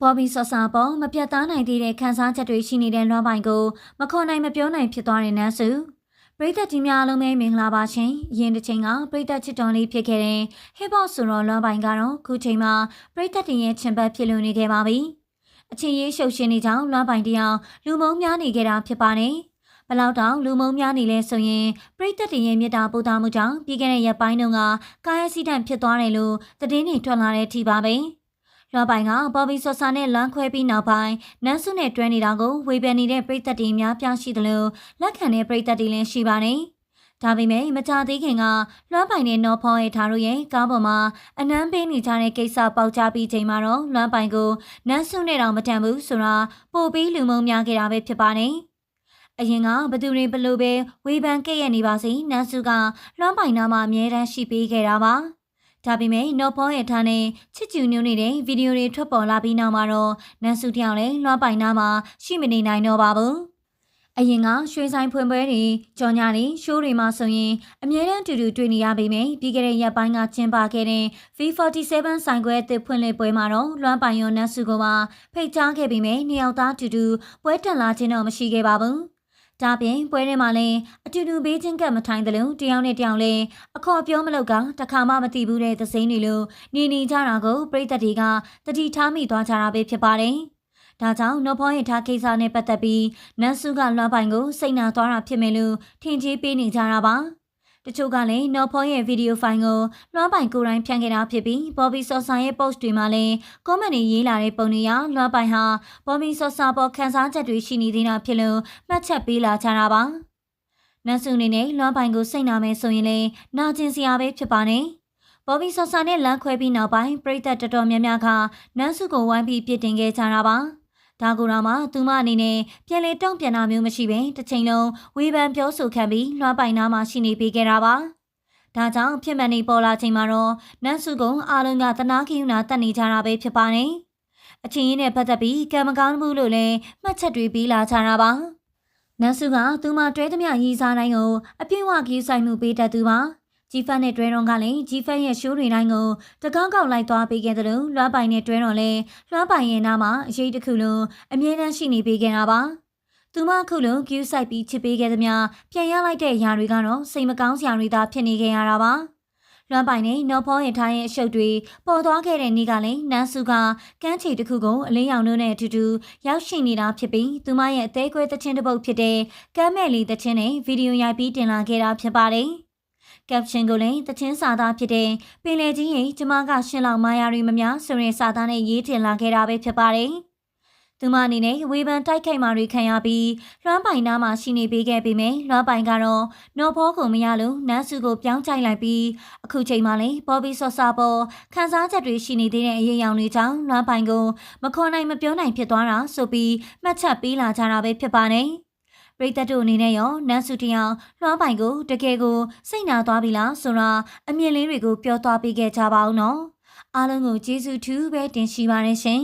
ပေါ်ဘီဆော့ဆာပေါ်မပြတ်သားနိုင်သေးတဲ့ခန်းစားချက်တွေရှိနေတဲ့လွှမ်းပိုင်ကိုမခေါ်နိုင်မပြောနိုင်ဖြစ်သွားတဲ့နန်းစုပရိသတ်ကြီးများအားလုံးပဲမင်္ဂလာပါရှင်။ယင်းတစ်ချိန်ကပရိသတ်ချစ်တော်လေးဖြစ်ခဲ့တဲ့ hip hop ဆိုတော့လွှမ်းပိုင်ကတော့ခုချိန်မှာပရိသတ်တင်ရဲ့ချင်ပတ်ဖြစ်လို့နေခဲ့ပါပြီ။အချင်းရေးရှုပ်ရှင်နေကြောင်းလွှမ်းပိုင်တရားလူမုံများနေခဲ့တာဖြစ်ပါတယ်။ဘလောက်တောင်လူမုံများနေလဲဆိုရင်ပရိသတ်တင်ရဲ့မြေတာပူတာမှုကြောင့်ပြီးခဲ့တဲ့ရက်ပိုင်းတုန်းကကာယစီတံဖြစ်သွားတယ်လို့သတင်းတွေထွက်လာတဲ့အထိပါပဲ။ လွှမ်းပိုင်ကဘော်ဘီဆော့ဆာနဲ့လမ်းခွဲပြီးနောက်ပိုင်းနန်းစုနဲ့တွဲနေတာကိုဝေဖန်နေတဲ့ပရိသတ်တွေများပြားရှိတယ်လို့လက်ခံတဲ့ပရိသတ်တွေလည်းရှိပါတယ်။ဒါပေမဲ့မကြသေးခင်ကလွှမ်းပိုင်နဲ့နော်ဖောရဲ့ထားတို့ရဲ့ကားပေါ်မှာအနမ်းပေးနေကြတဲ့ကိစ္စပေါက်ကြားပြီးချိန်မှာတော့လွှမ်းပိုင်ကိုနန်းစုနဲ့တောင်မတန်ဘူးဆိုတာပို့ပြီးလူမုံများခဲ့တာပဲဖြစ်ပါတယ်။အရင်ကဘသူတွေဘလို့ပဲဝေဖန်ခဲ့ရနေပါစေနန်းစုကလွှမ်းပိုင်နာမှာအမြဲတမ်းရှိပေးခဲ့တာပါ။ ဒါပေမဲ့နော်ဖောရဲ့ထားနဲ့ချစ်ကျူညွှန်းနေတဲ့ဗီဒီယိုတွေထွက်ပေါ်လာပြီးနောက်မှာတော့နန်းစုတယောက်လည်းလွှမ်းပိုင်နာမှာရှိမနေနိုင်တော့ပါဘူး။အရင်ကရွှေဆိုင်ဖွင့်ပွဲတွေကြော်ညာတွေရှိုးတွေမှာဆိုရင်အမြဲတမ်းတူတူတွေ့နေရပေမယ့်ပြီးခဲ့တဲ့ရက်ပိုင်းကကျင်းပခဲ့တဲ့ V47 ဆိုင်ခွဲအသစ်ဖွင့်လှစ်ပွဲမှာတော့လွှမ်းပိုင်ရောနတ်စုကပါဖိတ်ကြားခဲ့ပေမယ့်နှစ်ယောက်သားတူတူပွဲတက်လာခြင်းတော့မရှိခဲ့ပါဘူး။ ဒါပြင်ပွဲထဲမှာလည်းအတူတူဘေးချင်းကပ်မထိုင်တယ်လို့တယောက်နဲ့တယောက်လည်းအခေါ်ပြောမလို့ကတခါမှမသိဘူးတဲ့သစိမ်းတွေလို့နေနေကြတာကိုပြိသက်တွေကတတိထားမိသွားကြတာပဲဖြစ်ပါတယ်။ဒါကြောင့်နော်ဖောရဲ့ထားကိစ္စနဲ့ပတ်သက်ပြီးနန်းစုကလွှမ်းပိုင်ကိုစိတ်နာသွားတာဖြစ်မယ်လို့ထင်ကြီးပေးနေကြတာပါ။ တချို့ကလည်းနော်ဖောရဲ့ဗီဒီယိုဖိုင်ကိုလွှမ်းပိုင်ကိုယ်တိုင်ဖြန့်ခဲ့တာဖြစ်ပြီးဘော်ဘီဆော့ဆာရဲ့ post တွေမှာလည်း comment တွေရေးလာတဲ့ပုံတွေရလွှမ်းပိုင်ဟာဘော်ဘီဆော့ဆာပေါ်ခန်းစားချက်တွေရှိနေသေးတာဖြစ်လို့မှတ်ချက်ပေးလာကြတာပါ။နတ်စုအနေနဲ့လွှမ်းပိုင်ကိုစိတ်နာမယ်ဆိုရင်လည်းနာကျင်စရာပဲဖြစ်ပါနဲ့။ဘော်ဘီဆော့ဆာနဲ့လမ်းခွဲပြီးနောက်ပိုင်းပြည်သက်တော်တော်များများကနန်းစုကိုဝိုင်းပြီးပြစ်တင်ခဲ့ကြတာပါ။ ဒါကူတော့မှသူမအနေနဲ့ပြန်လေတုံ့ပြန်တာမျိုးမရှိဘဲတစ်ချိန်လုံးဝေဖန်ပြောဆိုခံပြီးလွှမ်းပိုင်နာမှရှိနေပေးခဲ့တာပါဒါကြောင့်ဖြစ်မှန်နေပေါ်လာချိန်မှာတော့နန်းစုကုံအားလုံးကတနာခိယူနာတက်နေကြတာပဲဖြစ်ပါတယ်အချင်းရင်းနဲ့ပတ်သက်ပြီးကံမကောင်းမှုလို့လည်းမှတ်ချက်တွေပြီးလာကြတာပါနန်းစုကသူမတွဲသမျှရည်စားတိုင်းကိုအပြည့်အဝကြီးဆိုင်မှုပေးတတ်သူပါ ဂျီဖန်နဲ့တွဲတော်ကလည်းဂျီဖန်ရဲ့ရှိုးတွေတိုင်းကိုတကောက်ကောက်လိုက်သွားပေးခဲ့တယ်လို့လွှမ်းပိုင်နဲ့တွဲတော်လည်းလွှမ်းပိုင်ရဲ့နားမှာအရေးတစ်ခုလုံးအမြဲတမ်းရှိနေပေးခဲ့တာပါသူမခုလုံးကျူးဆိုင်ပြီးချစ်ပေးခဲ့သမျှပြန်ရလိုက်တဲ့ຢာတွေကတော့စိတ်မကောင်းစရာတွေသာဖြစ်နေခဲ့ရတာပါလွမ်းပိုင်နဲ့နော်ဖောရဲ့ထားရဲ့အရှုပ်တွေပေါ်သွားခဲ့တဲ့နေ့ကလည်းနန်းစုကကမ်းခြေတစ်ခုကိုအလင်းရောင်နှုတ်နဲ့အတူတူရောက်ရှိနေတာဖြစ်ပြီးသူမရဲ့အသေးကွဲသချင်းတစ်ပုတ်ဖြစ်တဲ့ကမ်းမဲ့လီသချင်းနဲ့ဗီဒီယိုရိုက်ပြီးတင်လာခဲ့တာဖြစ်ပါတယ်။ ကပ်ရှင်ကိုလည်းတချင်းစာသားဖြစ်တဲ့ပင်လယ်ကြီးရင်ကျမကရှင်လောင်မာယာရီမများဆိုရင်စာသားနဲ့ရေးတင်လာခဲ့တာပဲဖြစ်ပါတယ်။သူမအနေနဲ့ဝေဖန်တိုက်ခိုက်မှတွေခံရပြီးလွှမ်းပိုင်နားမှာရှိနေပေးခဲ့ပေမယ့်လွှမ်းပိုင်ကတော့နော်ဖောကိုမရလို့နန်းစုကိုပြောင်းချိုက်လိုက်ပြီးအခုချိန်မှလည်းဘော်ဘီဆော့ဆာပေါ်ခန်းစားချက်တွေရှိနေသေးတဲ့အရေးအယောင်တွေကြောင့်လွှမ်းပိုင်ကိုမခေါ်နိုင်မပြောနိုင်ဖြစ်သွားတာဆိုပြီးမှတ်ချက်ပေးလာကြတာပဲဖြစ်ပါနဲ့။ ပရိသတ်တို့အနေနဲ့ရောနန်းစုတယောင်လွှမ်းပိုင်ကိုတကယ်ကိုစိတ်နာသွားပြီလားဆိုတာအမြင်လေးတွေကိုပြောသွားပေးခဲ့ကြပါဦးနော်အားလုံးကိုကျေးဇူးထူးပဲတင်ရှိပါတယ်ရှင်